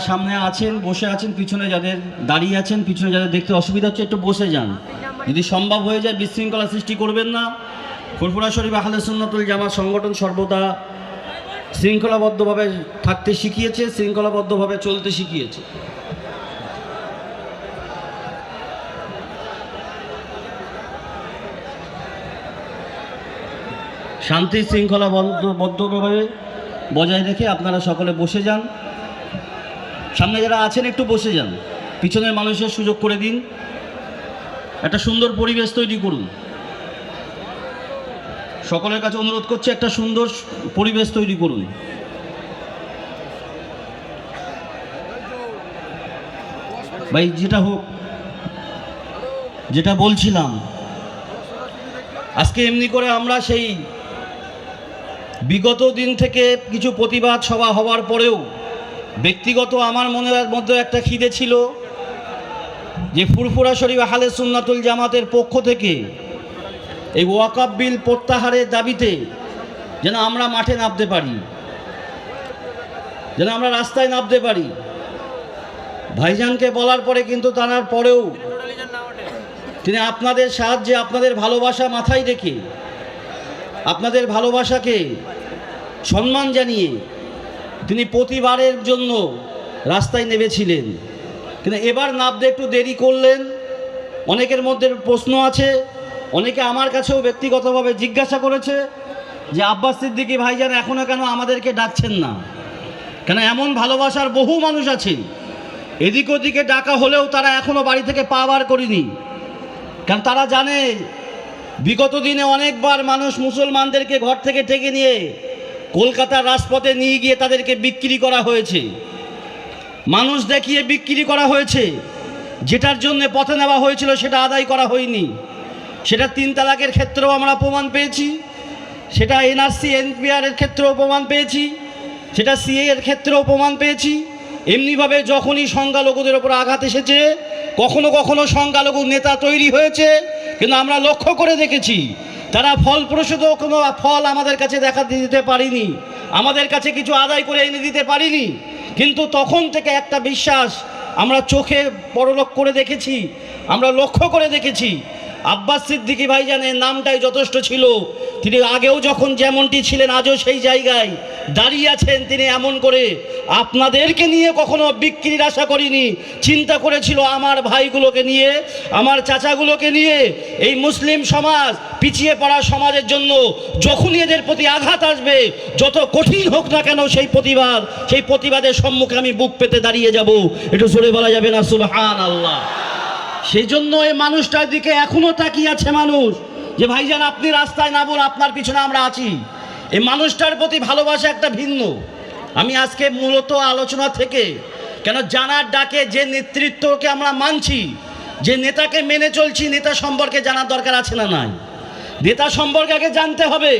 সামনে আছেন, বসে আছেন, পিছনে যাদের দাঁড়িয়ে আছেন, পিছনে যাদের দেখতে অসুবিধা হচ্ছে, একটু বসে যান। যদি সম্ভব হয়ে যায়, বিশৃঙ্খলা সৃষ্টি করবেন না। ফুরফুরা শরীফ আহলে সুন্নাতুল জামাত সংগঠন সর্বদা শৃঙ্খলাবদ্ধভাবে থাকতে শিখিয়েছে, শৃঙ্খলাবদ্ধভাবে চলতে শিখিয়েছে। শান্তি শৃঙ্খলা বদ্ধ- বদ্ধভাবে বজায় রেখে আপনারা সকলে বসে যান। সামনে যারা আছেন একটু বসে যান। পিছনের মানুষের সুযোগ করে দিন। একটা সুন্দর পরিবেশ তৈরি করুন। সকলের কাছে অনুরোধ করছে একটা সুন্দর পরিবেশ তৈরি করুন। ভাই, যেটা হোক, যেটা বলছিলাম, আজকে এমনি করে আমরা সেই বিগত দিন থেকে কিছু প্রতিবাদ সভা হওয়ার পরেও ব্যক্তিগত আমার মনের মধ্যে একটা খিদে ছিল যে ফুরফুরা শরীফ হালে সুন্নাতুল জামাতের পক্ষ থেকে এই ওয়াকাব বিল প্রত্যাহারের দাবিতে যেন আমরা মাঠে নামতে পারি, যেন আমরা রাস্তায় নামতে পারি। ভাইজানকে বলার পরে কিন্তু তার পরেও তিনি আপনাদের সাহায্যে আপনাদের ভালোবাসা মাথায় রেখে আপনাদের ভালোবাসাকে সম্মান জানিয়ে তিনি প্রতিবারের জন্য রাস্তায় নেমেছিলেন। কিন্তু এবার নামতে একটু দেরি করলেন। অনেকের মধ্যে প্রশ্ন আছে, অনেকে আমার কাছেও ব্যক্তিগতভাবে জিজ্ঞাসা করেছে যে, আব্বাস সিদ্দিকী ভাইজান এখনও কেন আমাদেরকে ডাকছেন না? কেন এমন ভালোবাসার বহু মানুষ আছে, এদিক ওদিকে ডাকা হলেও তারা এখনও বাড়ি থেকে পা বার করেনি। কারণ তারা জানে, বিগত দিনে অনেকবার মানুষ মুসলমানদেরকে ঘর থেকে টেকে নিয়ে কলকাতার রাজপথে নিয়ে গিয়ে তাদেরকে বিক্রি করা হয়েছে। মানুষ দেখিয়ে বিক্রি করা হয়েছে। যেটার জন্য পথে নেওয়া হয়েছিল সেটা আদায় করা হয়নি। সেটা তিন তালাকের ক্ষেত্রেও আমরা প্রমাণ পেয়েছি। সেটা এনআরসি এনপিআরের ক্ষেত্রেও প্রমাণ পেয়েছি। সেটা সিএ এর ক্ষেত্রেও প্রমাণ পেয়েছি। এমনিভাবে যখনই সংখ্যালঘুদের ওপর আঘাত এসেছে, কখনো কখনো সংখ্যালঘু নেতা তৈরি হয়েছে। কিন্তু আমরা লক্ষ্য করে দেখেছি তারা ফলপ্রসূত কোনো ফল আমাদের কাছে দেখা দিতে পারিনি, আমাদের কাছে কিছু আদায় করে এনে দিতে পারিনি, কিন্তু তখন থেকে একটা বিশ্বাস আমরা চোখে বড়লোক করে দেখেছি, আমরা লক্ষ্য করে দেখেছি। আব্বাস সিদ্দিকি ভাইজানের নামটাই যথেষ্ট ছিল, তিনি আগেও যখন যেমনটি ছিলেন, আজও সেই জায়গায়। দাঁড়িয়ে আছেন তিনি এমন করে। আপনাদেরকে নিয়ে কখনো বিক্রির আশা করিনি। চিন্তা করেছিল আমার ভাইগুলোকে নিয়ে, আমার চাচাগুলোকে নিয়ে এই মুসলিম সমাজ পিছিয়ে পড়া সমাজের জন্য যখনই এদের প্রতি আঘাত আসবে, যত কঠিন হোক না কেন সেই প্রতিবাদ, সেই প্রতিবাদের সম্মুখে আমি বুক পেতে দাঁড়িয়ে যাব। একটু জোরে বলা যাবে না? সুবহান আল্লাহ সেই জন্য এই মানুষটার দিকে এখনও তাকিয়ে আছে মানুষ। যে, ভাইজান, আপনি রাস্তায় নামুন আপনার পিছনে আমরা আছি। এই মানুষটার প্রতি ভালোবাসা একটা ভিন্ন। আমি আজকে মূলত আলোচনা থেকে কেন জানার ডাকে যে নেতৃত্বকে আমরা মানছি, যে নেতাকে মেনে চলছি, নেতা সম্পর্কে জানার দরকার আছে না নাই? নেতা সম্পর্কে আগে জানতে হবে,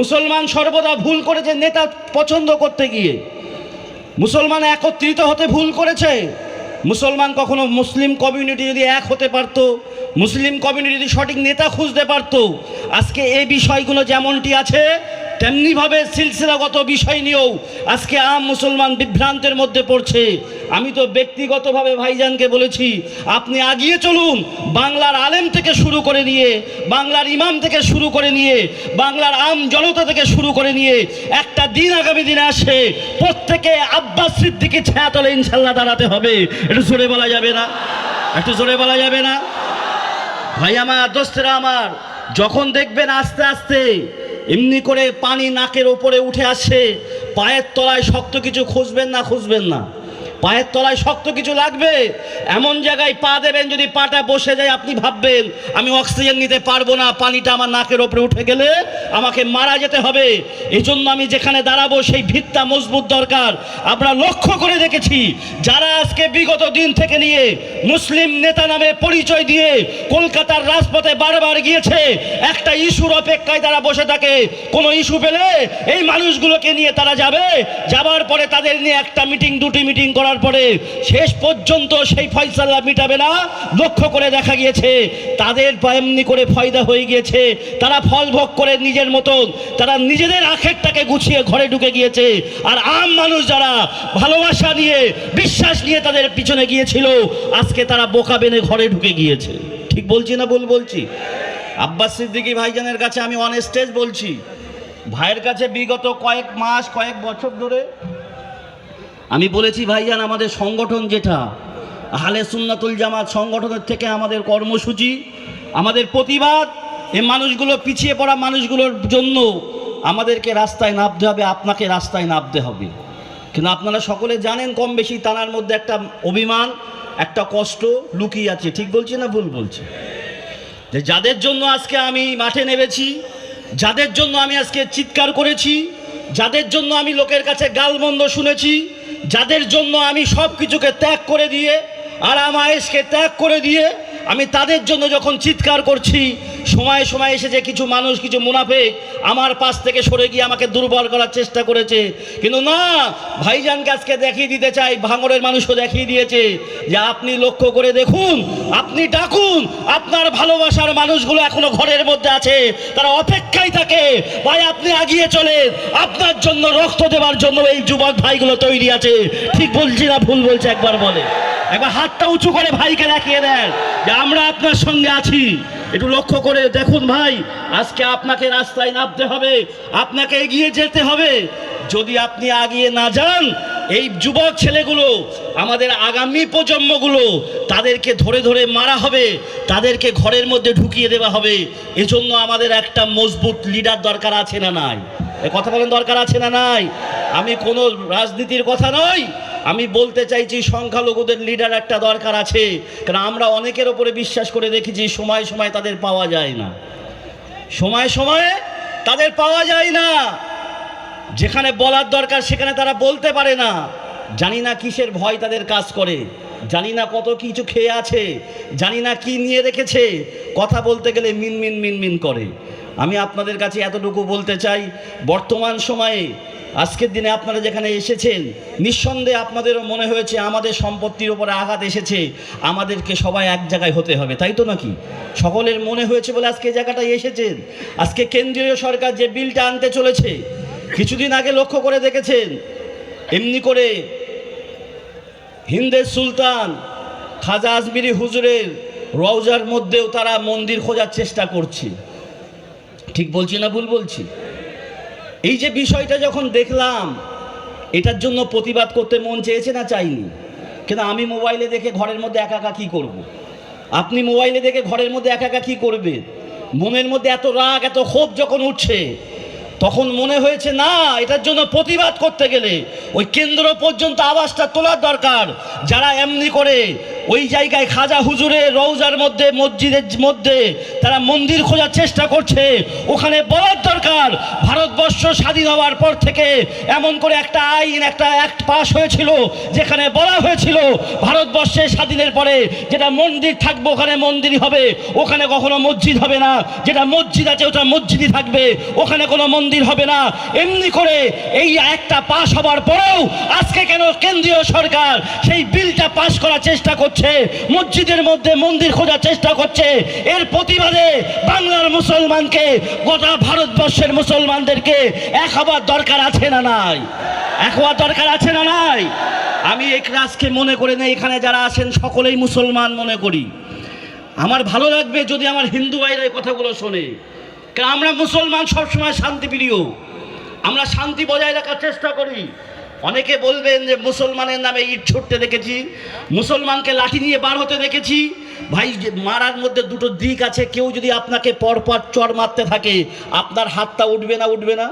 মুসলমান সর্বদা ভুল করেছে নেতা পছন্দ করতে গিয়ে। মুসলমান একত্রিত হতে ভুল করেছে, মুসলমান কখনো মুসলিম কমিউনিটি যদি এক হতে পারতো, মুসলিম কমিউনিটি যদি সঠিক নেতা খুঁজতে পারতো, আজকে এই বিষয়গুলো যেমনটি আছে তেমনিভাবে সিলসিলাগত বিষয় নিয়েও আজকে আম মুসলমান বিভ্রান্তের মধ্যে পড়ছে। আমি তো ব্যক্তিগতভাবে ভাইজানকে বলেছি, আপনি আগিয়ে চলুন, বাংলার আলেম থেকে শুরু করে নিয়ে, বাংলার ইমাম থেকে শুরু করে নিয়ে, বাংলার আম জনতা থেকে শুরু করে নিয়ে, একটা দিন আগামী দিনে আসে, প্রত্যেকে আব্বাস সিদ্দিকে ছায়া তলে ইনশাল্লাহ দাঁড়াতে হবে। একটু জোরে বলা যাবে না? একটু জোরে বলা যাবে না? ভাই আমার, দোস্তরা আমার, যখন দেখবেন আস্তে আস্তে এমনি করে পানি নাকের ওপরে উঠে আসে, পায়ের তলায় শক্ত কিছু খুঁজবেন না খুঁজবেন না। পায়ের তলায় শক্ত কিছু লাগবে। এমন জায়গায় পা দেবেন, যদি পাটা বসে যায়, আপনি ভাববেন, আমি অক্সিজেন নিতে পারব না, পানিটা আমার নাকের ওপরে উঠে গেলে আমাকে মারা যেতে হবে। এই জন্য আমি যেখানে দাঁড়াবো, সেই ভিত্তা মজবুত দরকার। আমরা লক্ষ্য করে দেখেছি, যারা আজকে বিগত দিন থেকে নিয়ে মুসলিম নেতা নামে পরিচয় দিয়ে কলকাতার রাজপথে বারবার গিয়েছে, একটা ইস্যুর অপেক্ষায় তারা বসে থাকে। কোনো ইস্যু পেলে এই মানুষগুলোকে নিয়ে তারা যাবে। যাবার পরে তাদের নিয়ে একটা মিটিং, দুটি মিটিং করা করার পরে শেষ পর্যন্ত সেই ফয়সালা মিটাবে না। লক্ষ্য করে দেখা গিয়েছে, তাদের এমনি করে ফয়দা হয়ে গিয়েছে। তারা ফল ভোগ করে নিজের মতন, তারা নিজেদের আখেরটাকে গুছিয়ে ঘরে ঢুকে গিয়েছে। আর আম মানুষ যারা ভালোবাসা নিয়ে, বিশ্বাস নিয়ে তাদের পিছনে গিয়েছিল, আজকে তারা বোকা বেনে ঘরে ঢুকে গিয়েছে। ঠিক বলছি না ভুল বলছি? আব্বাস সিদ্দিকী ভাইজানের কাছে আমি অন স্টেজ বলছি। ভাইয়ের কাছে বিগত কয়েক মাস, কয়েক বছর ধরে আমি বলেছি ভাইজান, আমাদের সংগঠন যেটা হালে সুন্নাতুল জামাত সংগঠনের থেকে আমাদের কর্মসূচি, আমাদের প্রতিবাদ, এ মানুষগুলো পিছিয়ে পড়া মানুষগুলোর জন্য আমাদেরকে রাস্তায় নামতে হবে, আপনাকে রাস্তায় নামতে হবে। কিন্তু আপনারা সকলে জানেন, কম বেশি তানার মধ্যে একটা অভিমান, একটা কষ্ট লুকিয়ে আছে। ঠিক বলছি না ভুল বলছি? যে যাদের জন্য আজকে আমি মাঠে নেমেছি, যাদের জন্য আমি আজকে চিৎকার করেছি, যাদের জন্য আমি লোকের কাছে গালমন্দ শুনেছি যাদের জন্য আমি সব কিছুকে ত্যাগ করে দিয়ে আরাম আয়েসকে ত্যাগ করে দিয়ে আমি তাদের জন্য যখন চিৎকার করছি সময় সময় এসেছে কিছু মানুষ, কিছু মুনাফেক আমার পাশ থেকে সরে গিয়ে আমাকে দুর্বল করার চেষ্টা করেছে। কিন্তু না, ভাইজানকে আজকে দেখিয়ে দিতে চাই ভাঙরের মানুষও দেখিয়ে দিয়েছে যে আপনি লক্ষ্য করে দেখুন, আপনি ডাকুন, আপনার ভালোবাসার মানুষগুলো এখনও ঘরের মধ্যে আছে, তারা অপেক্ষায় থাকে, ভাই আপনি আগিয়ে চলেন, আপনার জন্য রক্ত দেওয়ার জন্য এই যুবক ভাইগুলো তৈরি আছে। ঠিক বলছি না ভুল বলছে, একবার বলে। একবার হাতটা উঁচু করে ভাইকে দেখিয়ে দেন যে আমরা আপনার সঙ্গে আছি। একটু লক্ষ্য করে দেখুন ভাই, আজকে আপনাকে রাস্তায় নামতে হবে, আপনাকে এগিয়ে যেতে হবে। যদি আপনি আগিয়ে না যান, এই যুবক ছেলেগুলো, আমাদের আগামী প্রজন্মগুলো, তাদেরকে ধরে ধরে মারা হবে, তাদেরকে ঘরের মধ্যে ঢুকিয়ে দেওয়া হবে। এজন্য আমাদের একটা মজবুত লিডার দরকার আছে না নাই? কথা বলেন দরকার আছে না নাই? আমি কোনো রাজনীতির কথা নয় আমি বলতে চাইছি, সংখ্যালঘুদের লিডার একটা দরকার আছে। কারণ আমরা অনেকের ওপরে বিশ্বাস করে দেখেছি, সময় সময় তাদের পাওয়া যায় না। সময় সময়ে তাদের পাওয়া যায় না। যেখানে বলার দরকার, সেখানে তারা বলতে পারে না। জানি না কিসের ভয় তাদের কাজ করে। জানি না কত কিছু খেয়ে আছে। জানি না কি নিয়ে রেখেছে। কথা বলতে গেলে মিন মিন মিন মিন করে। আমি আপনাদের কাছে এতটুকু বলতে চাই, বর্তমান সময়ে, আজকের দিনে আপনারা যেখানে এসেছেন, নিঃসন্দেহে আপনাদেরও মনে হয়েছে আমাদের সম্পত্তির উপরে আঘাত এসেছে, আমাদেরকে সবাই এক জায়গায় হতে হবে, তাই তো নাকি? সকলের মনে হয়েছে বলে আজকে জায়গাটায় এসেছেন। আজকে কেন্দ্রীয় সরকার যে বিলটা আনতে চলেছে, কিছুদিন আগে লক্ষ্য করে দেখেছেন, এমনি করে হিন্দের সুলতান খাজা আজমিরি হুজুরের রওজার মধ্যেও তারা মন্দির খোঁজার চেষ্টা করছে। ঠিক বলছি না ভুল বলছি? এই যে বিষয়টা যখন দেখলাম, এটার জন্য প্রতিবাদ করতে মন চেয়েছে না চাইনি? কিন্তু আমি মোবাইলে দেখে ঘরের মধ্যে একা একা কী করব? আপনি মোবাইলে দেখে ঘরের মধ্যে একা একা কী করবেন মনের মধ্যে এত রাগ, এত ক্ষোভ যখন উঠছে, তখন মনে হয়েছে, না, এটার জন্য প্রতিবাদ করতে গেলে ওই কেন্দ্র পর্যন্ত আওয়াজটা তোলার দরকার। যারা এমনি করে ওই জায়গায় খাজা হুজুরের রৌজার মধ্যে, মসজিদের মধ্যে তারা মন্দির খোঁজার চেষ্টা করছে। ওখানে বলার দরকার, ভারতবর্ষ স্বাধীন হওয়ার পর থেকে এমন করে একটা আইন, একটা অ্যাক্ট পাস হয়েছিল, যেখানে বলা হয়েছিল ভারতবর্ষের স্বাধীনের পরে যেটা মন্দির থাকবে, ওখানে মন্দিরই হবে, ওখানে কখনো মসজিদ হবে না। যেটা মসজিদ আছে, ওটা মসজিদই থাকবে, ওখানে কোনো মন্দির হবে না। এমনি করে এই একটা পাস হবার পরেও আজকে কেন কেন্দ্রীয় সরকার সেই বিলটা পাস করার চেষ্টা করছে? মসজিদের মধ্যে মন্দির খোঁজার চেষ্টা করছে। এর প্রতিবাদে বাংলার মুসলমানকে, গোটা ভারতবর্ষের মুসলমানদেরকে এক হবার দরকার আছে না নাই? এক হওয়ার দরকার আছে না নাই? আমি এই ক্লাসকে মনে করে নেই, এখানে যারা আছেন, সকলেই মুসলমান মনে করি। আমার ভালো লাগবে যদি আমার হিন্দু ভাইরা এই কথাগুলো শোনে। কারণ আমরা মুসলমান সবসময় শান্তিপ্রিয়। আমরা শান্তি বজায় রাখার চেষ্টা করি। অনেকে বলবেন যে মুসলমানের নামে ইট ছুটতে দেখেছি, মুসলমানকে লাঠি নিয়ে বার হতে দেখেছি। ভাই মারার মধ্যে দুটো দিক আছে, কেউ যদি আপনাকে পরপর চর মারতে থাকে, আপনার হাতটা উঠবে না উঠবে না?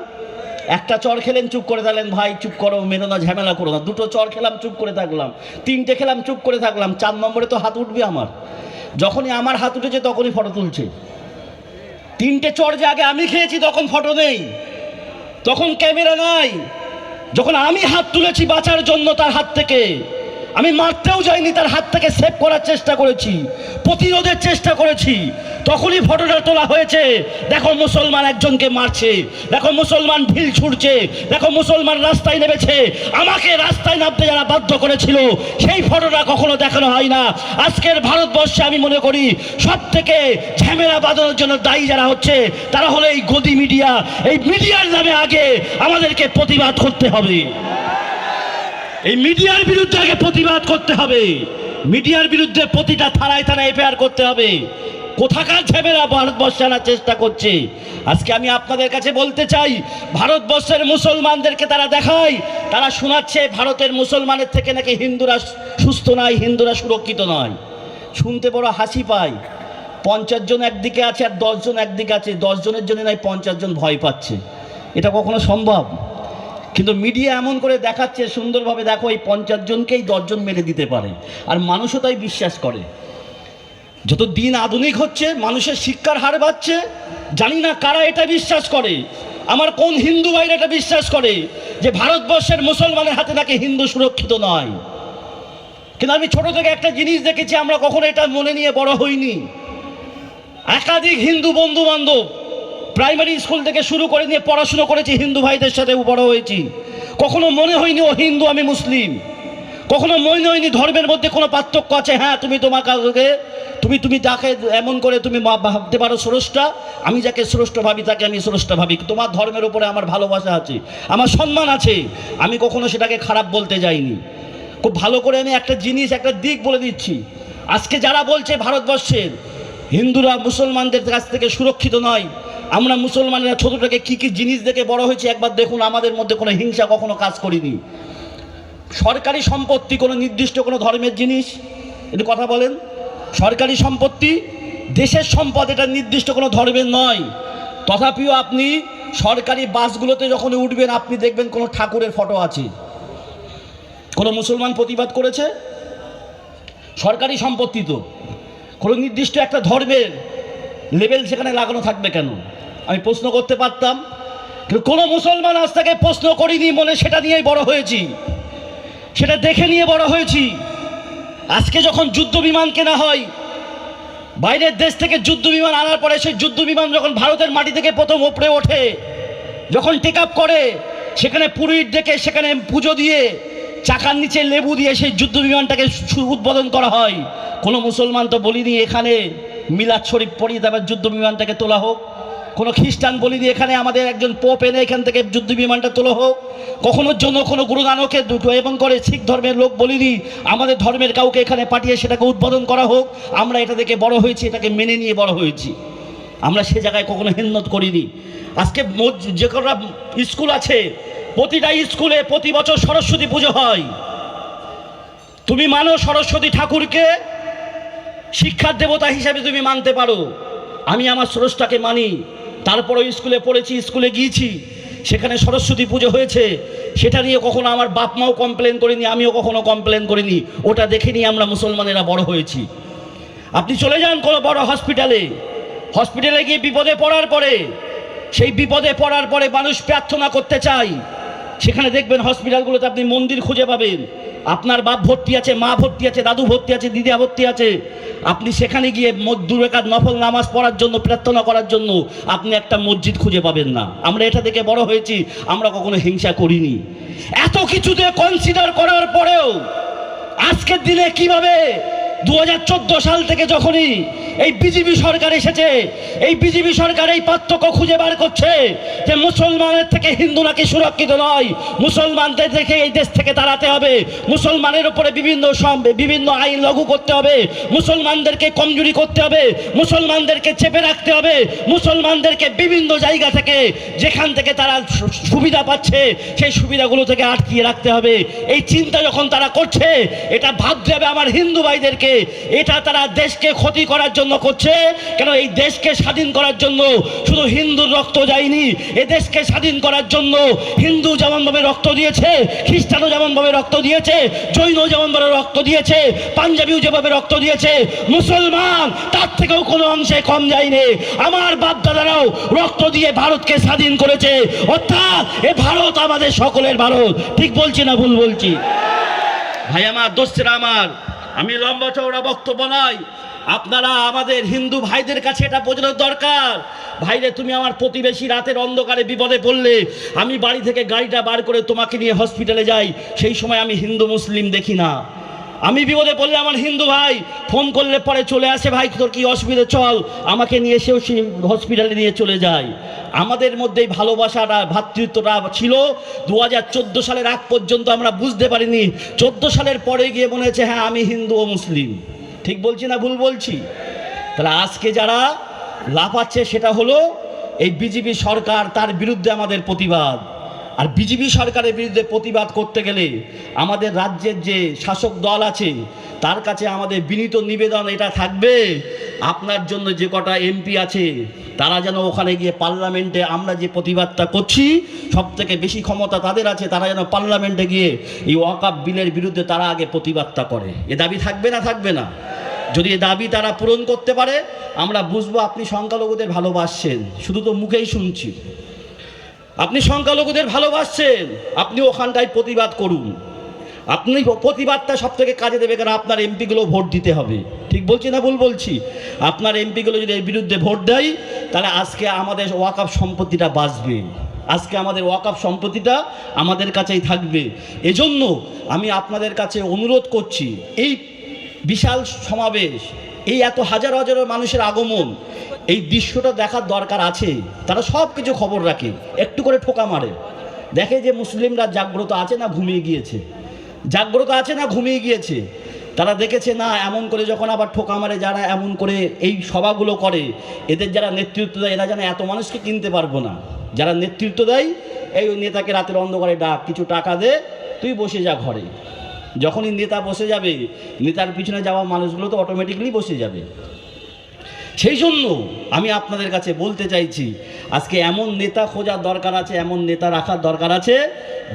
একটা চর খেলেন, চুপ করে থাকলেন, ভাই, চুপ করো মেরো না, ঝামেলা করো না। দুটো চর খেলাম, চুপ করে থাকলাম। তিনটে খেলাম, চুপ করে থাকলাম। চার নম্বরে তো হাত উঠবে আমার। যখনই আমার হাত উঠেছে, তখনই ফটো তুলছে। তিনটে চর যে আগে আমি খেয়েছি, তখন ফটো নেই। তখন ক্যামেরা নাই। যখন আমি হাত তুলেছি বাঁচার জন্য তার হাত থেকে, আমি মারতেও যাইনি তার হাত থেকে সেভ করার চেষ্টা করেছি, প্রতিরোধের চেষ্টা করেছি তখনই ফটোটা তোলা হয়েছে। দেখো মুসলমান একজনকে মারছে। দেখো মুসলমান ঢিল ছুড়ছে। দেখো মুসলমান রাস্তায় নেমেছে। আমাকে রাস্তায় নামতে যারা বাধ্য করেছিল, সেই ফটোটা কখনো দেখানো হয় না। আজকের ভারতবর্ষে আমি মনে করি সব থেকে ঝামেলা বাঁধানোর জন্য দায়ী যারা হচ্ছে, তারা হলো এই গদি মিডিয়া। এই মিডিয়ার নামে আগে আমাদেরকে প্রতিবাদ করতে হবে। এই মিডিয়ার বিরুদ্ধে আগে প্রতিবাদ করতে হবে। মিডিয়ার বিরুদ্ধে প্রতিটা থানায় থানায় এফআইআর করতে হবে। কোথাকার ঝামেলা ভারতবর্ষে আনার চেষ্টা করছে? আজকে আমি আপনাদের কাছে বলতে চাই, ভারতবর্ষের মুসলমানদেরকে তারা দেখায়, তারা শোনাচ্ছে ভারতের মুসলমানের থেকে নাকি হিন্দুরা সুস্থ নয়, হিন্দুরা সুরক্ষিত নয়। শুনতে বড় হাসি পায় পঞ্চাশ জন একদিকে আছে আর দশজন একদিকে আছে দশজনের জন্য নয়, পঞ্চাশ জন ভয় পাচ্ছে। এটা কখনো সম্ভব? কিন্তু মিডিয়া এমন করে দেখাচ্ছে, সুন্দরভাবে দেখো, এই পঞ্চাশ জনকেই দশজন মেরে দিতে পারে। আর মানুষও তাই বিশ্বাস করে। যত দিন আধুনিক হচ্ছে, মানুষের শিক্ষার হার বাড়ছে, জানি না কারা এটা বিশ্বাস করে। আমার কোন হিন্দু ভাইরা এটা বিশ্বাস করে যে ভারতবর্ষের মুসলমানের হাতে নাকি হিন্দু সুরক্ষিত নয়? কিন্তু আমি ছোট থেকে একটা জিনিস দেখেছি, আমরা কখনো এটা মনে নিয়ে বড় হইনি। একাধিক হিন্দু বন্ধু বান্ধব প্রাইমারি স্কুল থেকে শুরু করে নিয়ে পড়াশুনো করেছি, হিন্দু ভাইদের সাথে বড় হয়েছি। কখনো মনে হয়নি ও হিন্দু, আমি মুসলিম। কখনো মনে হয়নি, ধর্মের মধ্যে কোনো পার্থক্য আছে? হ্যাঁ তুমি তোমার কাউকে, তুমি তুমি তাকে এমন করে তুমি ভাবতে পারো স্রষ্টা, আমি যাকে স্রষ্ট ভাবি তাকে আমি স্রষ্টা ভাবি। তোমার ধর্মের উপরে আমার ভালোবাসা আছে, আমার সম্মান আছে, আমি কখনো সেটাকে খারাপ বলতে যাইনি। খুব ভালো করে আমি একটা জিনিস, একটা দিক বলে দিচ্ছি। আজকে যারা বলছে ভারতবর্ষের, হিন্দুরা মুসলমানদের কাছ থেকে সুরক্ষিত নয়, আমরা মুসলমানেরা ছোট থেকে কী কী জিনিস দেখে বড় হয়েছি, একবার দেখুন, আমাদের মধ্যে কোনো হিংসা কখনো কাজ করিনি। সরকারি সম্পত্তি কোনো নির্দিষ্ট কোনো ধর্মের জিনিস? একটু কথা বলেন। সরকারি সম্পত্তি দেশের সম্পদ এটা নির্দিষ্ট কোনো ধর্মের নয়। তথাপিও আপনি সরকারি বাসগুলোতে যখন উঠবেন, আপনি দেখবেন কোনো ঠাকুরের ফটো আছে। কোনো মুসলমান প্রতিবাদ করেছে? সরকারি সম্পত্তি তো। কোনো নির্দিষ্ট একটা ধর্মের লেভেল সেখানে লাগানো থাকবে কেন? আমি প্রশ্ন করতে পারতাম। কিন্তু কোনো মুসলমান আজ তাকে প্রশ্ন করিনি, মনে সেটা নিয়েই বড় হয়েছি। সেটা দেখে নিয়ে বড় হয়েছি। আজকে যখন যুদ্ধ বিমান কেনা হয়, বাইরের দেশ থেকে যুদ্ধ বিমান আনার পরে সেই যুদ্ধ বিমান যখন ভারতের মাটি থেকে প্রথম ওপরে ওঠে, যখন টেক আপ করে, সেখানে পুরোহিত ডেকে সেখানে পুজো দিয়ে, চাকার নিচে লেবু দিয়ে সেই যুদ্ধ বিমানটাকে উদ্বোধন করা হয়। কোনো মুসলমান তো বলিনি, এখানে মিলাদ শরীফ পড়িয়ে তারপর যুদ্ধ বিমানটাকে তোলা হোক। কোনো খ্রিস্টান বলিনি, এখানে আমাদের একজন পোপ এনে এখান থেকে যুদ্ধ বিমানটা তোলা হোক। কখনোর জন্য কোনো গুরু নানকে দুটো এবং করে শিখ ধর্মের লোক বলিনি, আমাদের ধর্মের কাউকে এখানে পাঠিয়ে সেটাকে উদ্বোধন করা হোক। আমরা এটা দেখে বড় হয়েছি, এটাকে মেনে নিয়ে বড় হয়েছি। আমরা সে জায়গায় কখনো হেন্নত করিনি। আজকে যে কটা স্কুল আছে, প্রতিটা স্কুলে প্রতি বছর সরস্বতী পুজো হয়। তুমি মানো সরস্বতী ঠাকুরকে? শিক্ষার দেবতা হিসাবে তুমি মানতে পারো। আমি আমার স্রষ্টাকে মানি। তারপরেও স্কুলে পড়েছি, স্কুলে গিয়েছি। সেখানে সরস্বতী পুজো হয়েছে। সেটা নিয়ে কখনো আমার বাপ মাও কমপ্লেন করিনি, আমিও কখনো কমপ্লেন করিনি। ওটা দেখে নিয়ে আমরা মুসলমানেরা বড় হয়েছি। আপনি চলে যান কোনো বড় হসপিটালে হসপিটালে গিয়ে বিপদে পড়ার পরে, সেই বিপদে পড়ার পরে মানুষ প্রার্থনা করতে চায়। সেখানে দেখবেন হসপিটালগুলোতে আপনি মন্দির খুঁজে পাবেন। আপনার বাপ ভর্তি আছে, মা ভর্তি আছে, দাদু ভর্তি আছে দিদিয়া ভর্তি আছে। আপনি সেখানে গিয়ে দুরেকাত নফল নামাজ পড়ার জন্য, প্রার্থনা করার জন্য আপনি একটা মসজিদ খুঁজে পাবেন না। আমরা এটা থেকে বড় হয়েছি, আমরা কখনো হিংসা করিনি। এত কিছুতে কনসিডার করার পরেও আজকের দিনে কীভাবে দু হাজার চোদ্দ সাল থেকে যখনই এই বিজেপি সরকার এসেছে, এই বিজেপি সরকার এই পার্থক্য খুঁজে বার করছে যে মুসলমানের থেকে হিন্দু নাকি সুরক্ষিত নয়। মুসলমানদের থেকে এই দেশ থেকে তাড়াতে হবে। মুসলমানের উপরে বিভিন্ন বিভিন্ন আইন লঘু করতে হবে। মুসলমানদেরকে কমজোরি করতে হবে। মুসলমানদেরকে চেপে রাখতে হবে। মুসলমানদেরকে বিভিন্ন জায়গা থেকে যেখান থেকে তারা সুবিধা পাচ্ছে, সেই সুবিধাগুলো থেকে আটকিয়ে রাখতে হবে। এই চিন্তা যখন তারা করছে, এটা ভাবতে হবে আমার হিন্দু ভাইদেরকে। এটা তারা দেশকে ক্ষতি করার জন্য করছে। কেন এই দেশকে স্বাধীন করার জন্য শুধু হিন্দুর রক্ত যায়নি, এ দেশকে স্বাধীন করার জন্য হিন্দু যেমনভাবে রক্ত দিয়েছে, খ্রিস্টানও যেমনভাবে রক্ত দিয়েছে, জৈন যেমনভাবে রক্ত দিয়েছে, পাঞ্জাবিও যেভাবে রক্ত দিয়েছে, মুসলমান তার থেকেও কোনো অংশে কম যায়নি। আমার বাপ দাদারাও রক্ত দিয়ে ভারতকে স্বাধীন করেছে। অর্থাৎ এ ভারত আমাদের সকলের ভারত। ঠিক বলছি না ভুল বলছি? ভাই, আমার দোস্তেরা আমার। আমি লম্বা চৌড়া বক্তব্য নয়। আপনারা আমাদের হিন্দু ভাইদের কাছে এটা বোঝানোর দরকার। ভাইরে, তুমি আমার প্রতিবেশী রাতের অন্ধকারে বিপদে পড়লে, আমি বাড়ি থেকে গাড়িটা বার করে তোমাকে নিয়ে হসপিটালে যাই। সেই সময় আমি হিন্দু মুসলিম দেখি না। আমি বিপদে পড়লে আমার হিন্দু ভাই ফোন করলে পরে চলে আসে, ভাই, তোর কি অসুবিধা? চল, আমাকে নিয়ে এসেও হসপিটালে নিয়ে চলে যায় আমাদের মধ্যে এই ভালোবাসাটা ভ্রাতৃত্বটা ছিল। দু হাজার চোদ্দ সালের আগ পর্যন্ত আমরা বুঝতে পারিনি। চোদ্দ সালের পরে গিয়ে মনে হচ্ছে হ্যাঁ আমি হিন্দু ও মুসলিম। ঠিক বলছি না ভুল বলছি? তাহলে আজকে যারা লাফাচ্ছে, সেটা হলো এই বিজেপি সরকার, তার বিরুদ্ধে আমাদের প্রতিবাদ। আর বিজেপি সরকারের বিরুদ্ধে প্রতিবাদ করতে গেলে আমাদের রাজ্যের যে শাসক দল আছে, তার কাছে আমাদের বিনীত নিবেদন এটা থাকবে। আপনার জন্য যে কটা এমপি আছে, তারা যেন ওখানে গিয়ে পার্লামেন্টে আমরা যে প্রতিবাদটা করছি সব থেকে বেশি ক্ষমতা তাদের আছে, তারা যেন পার্লামেন্টে গিয়ে এই ওয়াকাপ বিলের বিরুদ্ধে তারা আগে প্রতিবাদটা করে। এ দাবি থাকবে না থাকবে না? যদি এ দাবি তারা পূরণ করতে পারে, আমরা বুঝব আপনি সংখ্যালঘুদের ভালোবাসছেন। শুধু তো মুখেই শুনছি। আপনি সংখ্যালঘুদের ভালোবাসছেন, আপনি ওখানটায় প্রতিবাদ করুন। আপনি প্রতিবাদটা সব থেকে কাজে দেবে, কারণ আপনার এমপিগুলো ভোট দিতে হবে। ঠিক বলছি না ভুল বলছি? আপনার এমপিগুলো যদি এর বিরুদ্ধে ভোট দেয়, তাহলে আজকে আমাদের ওয়াকাপ সম্পত্তিটা বাঁচবে। আজকে আমাদের ওয়াকাপ সম্পত্তিটা আমাদের কাছেই থাকবে। এজন্য আমি আপনাদের কাছে অনুরোধ করছি, এই বিশাল সমাবেশ, এই এত হাজার হাজার মানুষের আগমন এই দৃশ্যটা দেখার দরকার আছে। তারা সব কিছু খবর রাখে। একটু করে ঠোকা মারে। দেখে যে মুসলিমরা জাগ্রত আছে না ঘুমিয়ে গিয়েছে? জাগ্রত আছে না ঘুমিয়ে গিয়েছে? তারা দেখেছে, না, এমন করে যখন আবার ঠোকা মারে, যারা এমন করে এই সভাগুলো করে, এদের যারা নেতৃত্ব দেয়, এরা যেন এত মানুষকে কিনতে পারব না। যারা নেতৃত্ব দেয়, এই ওই নেতাকে রাতের অন্ধকারে ডাক, কিছু টাকা দে, তুই বসে যা ঘরে। যখনই নেতা বসে যাবে, নেতার পিছনে যাওয়া মানুষগুলো তো অটোমেটিকলি বসে যাবে। সেই জন্য আমি আপনাদের কাছে বলতে চাইছি, আজকে এমন নেতা খোঁজার দরকার আছে, এমন নেতা রাখার দরকার আছে,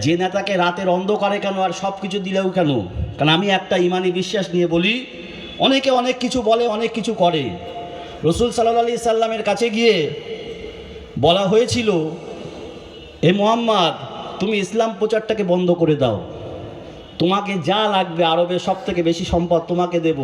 যে নেতাকে রাতের অন্ধকারে কেন আর সব কিছু দিলেও কেন? কারণ আমি একটা ইমানি বিশ্বাস নিয়ে বলি, অনেকে অনেক কিছু বলে, অনেক কিছু করে। রসুল সাল্লাহ আলি সাল্লামের কাছে গিয়ে বলা হয়েছিল, এ মোহাম্মদ, তুমি ইসলাম প্রচারটাকে বন্ধ করে দাও। তোমাকে যা লাগবে আরবের সব থেকে বেশি সম্পদ তোমাকে দেব।